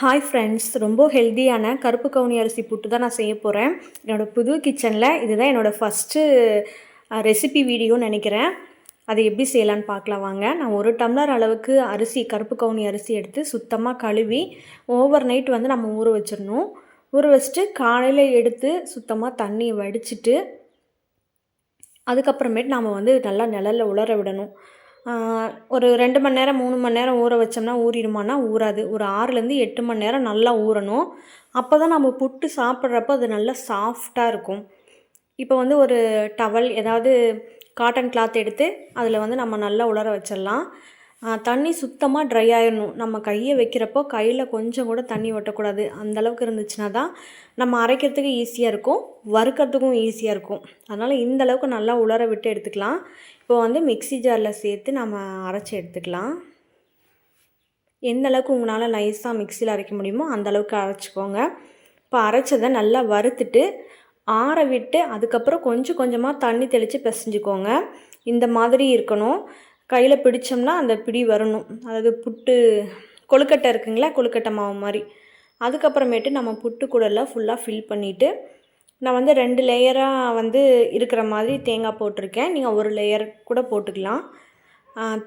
Hi friends ரொம்ப ஹெல்த்தியான கருப்பு கவுனி அரிசி புட்டு தான் நான் செய்ய போகிறேன் என்னோடய புது கிச்சனில் இதுதான் என்னோடய ஃபஸ்ட்டு ரெசிபி வீடியோன்னு நினைக்கிறேன். அதை எப்படி செய்யலான்னு பார்க்கலாம் வாங்க. நான் ஒரு டம்ளர் அளவுக்கு அரிசி கருப்பு கவுனி அரிசி எடுத்து சுத்தமாக கழுவி ஓவர் நைட் வந்து நம்ம ஊற வச்சிடணும். ஊற வச்சுட்டு காலையில் எடுத்து சுத்தமாக தண்ணியை வடிச்சிட்டு அதுக்கப்புறமேட்டு நாம் வந்து நல்லா நிழலில் உலர விடணும். ஒரு ரெண்டு மணி நேரம் மூணு மணி நேரம் ஊற வச்சோம்னா ஊறிடுமானா ஊறாது. ஒரு ஆறுலேருந்து எட்டு மணி நேரம் நல்லா ஊறணும். அப்போ தான் நம்ம புட்டு சாப்பிட்றப்ப அது நல்லா சாஃப்டாக இருக்கும். இப்போ வந்து ஒரு டவல் ஏதாவது காட்டன் கிளாத் எடுத்து அதில் வந்து நம்ம நல்லா உலர வச்சிடலாம். தண்ணி சுத்தமாக ட்ரை ஆயிடணும் நம்ம கையை வைக்கிறப்போ கையில் கொஞ்சம் கூட தண்ணி ஒட்டக்கூடாது. அந்தளவுக்கு இருந்துச்சுன்னா தான் நம்ம அரைக்கிறதுக்கு ஈஸியாக இருக்கும். வறுக்கிறதுக்கும் ஈஸியாக இருக்கும். அதனால் இந்த அளவுக்கு நல்லா உலர விட்டு எடுத்துக்கலாம். இப்போ வந்து மிக்சி ஜாரில் சேர்த்து நம்ம அரைச்சி எடுத்துக்கலாம். எந்த அளவுக்கு உங்களால் நைஸாக மிக்சியில் அரைக்க முடியுமோ அந்தளவுக்கு அரைச்சிக்கோங்க. இப்போ அரைச்சதை நல்லா வறுத்துட்டு ஆற விட்டு அதுக்கப்புறம் கொஞ்சம் கொஞ்சமாக தண்ணி தெளித்து பிசைஞ்சிக்கோங்க. இந்த மாதிரி இருக்கணும். கையில் பிடிச்சோம்னா அந்த பிடி வரணும். அதாவது புட்டு கொழுக்கட்டை இருக்குங்களா? கொழுக்கட்டை மாவு மாதிரி. அதுக்கப்புறமேட்டு நம்ம புட்டு கூடலாம் ஃபுல்லாக ஃபில் பண்ணிவிட்டு நான் வந்து ரெண்டு லேயராக வந்து இருக்கிற மாதிரி தேங்காய் போட்டிருக்கேன். நீங்கள் ஒரு லேயர் கூட போட்டுக்கலாம்.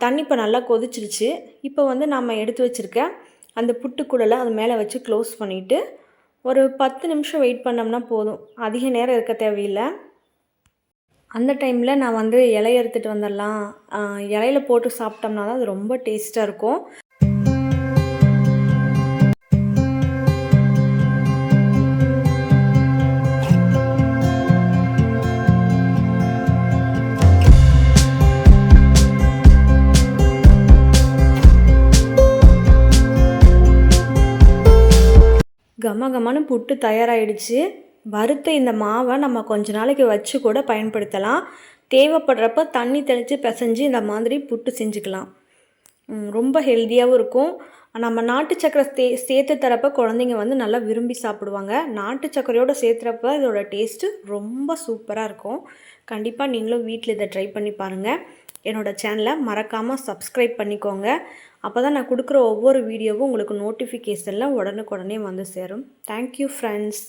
தண்ணி இப்போ நல்லா கொதிச்சிருச்சு. இப்போ வந்து நம்ம எடுத்து வச்சுருக்க அந்த புட்டுக்குடலை அது மேலே வச்சு க்ளோஸ் பண்ணிவிட்டு ஒரு பத்து நிமிஷம் வெயிட் பண்ணோம்னா போதும். அதிக நேரம் இருக்க தேவையில்லை. அந்த டைமில் நான் வந்து இலைய எடுத்துகிட்டு வந்துடலாம் இலையில போட்டு சாப்பிட்டோம்னா தான் அது ரொம்ப டேஸ்ட்டாக இருக்கும். கம கமன்னு புட்டு தயாராகிடுச்சு வறுத்த இந்த மாவை நம்ம கொஞ்ச நாளைக்கு வச்சு கூட பயன்படுத்தலாம். தேவைப்படுறப்ப தண்ணி தெளித்து பிசைஞ்சு இந்த மாதிரி புட்டு செஞ்சுக்கலாம். ரொம்ப ஹெல்த்தியாகவும் இருக்கும். நம்ம நாட்டு சக்கரை சே சேர்த்து தரப்ப குழந்தைங்க வந்து நல்லா விரும்பி சாப்பிடுவாங்க. நாட்டு சக்கரையோடு சேர்த்துறப்ப இதோட டேஸ்ட்டு ரொம்ப சூப்பராக இருக்கும். கண்டிப்பாக நீங்களும் வீட்டில் இதை ட்ரை பண்ணி பாருங்கள் என்னோடய சேனலை மறக்காமல் சப்ஸ்கிரைப் பண்ணிக்கோங்க. அப்போ தான் நான் கொடுக்குற ஒவ்வொரு வீடியோவும் உங்களுக்கு நோட்டிஃபிகேஷனில் உடனுக்குடனே வந்து சேரும். Thank you friends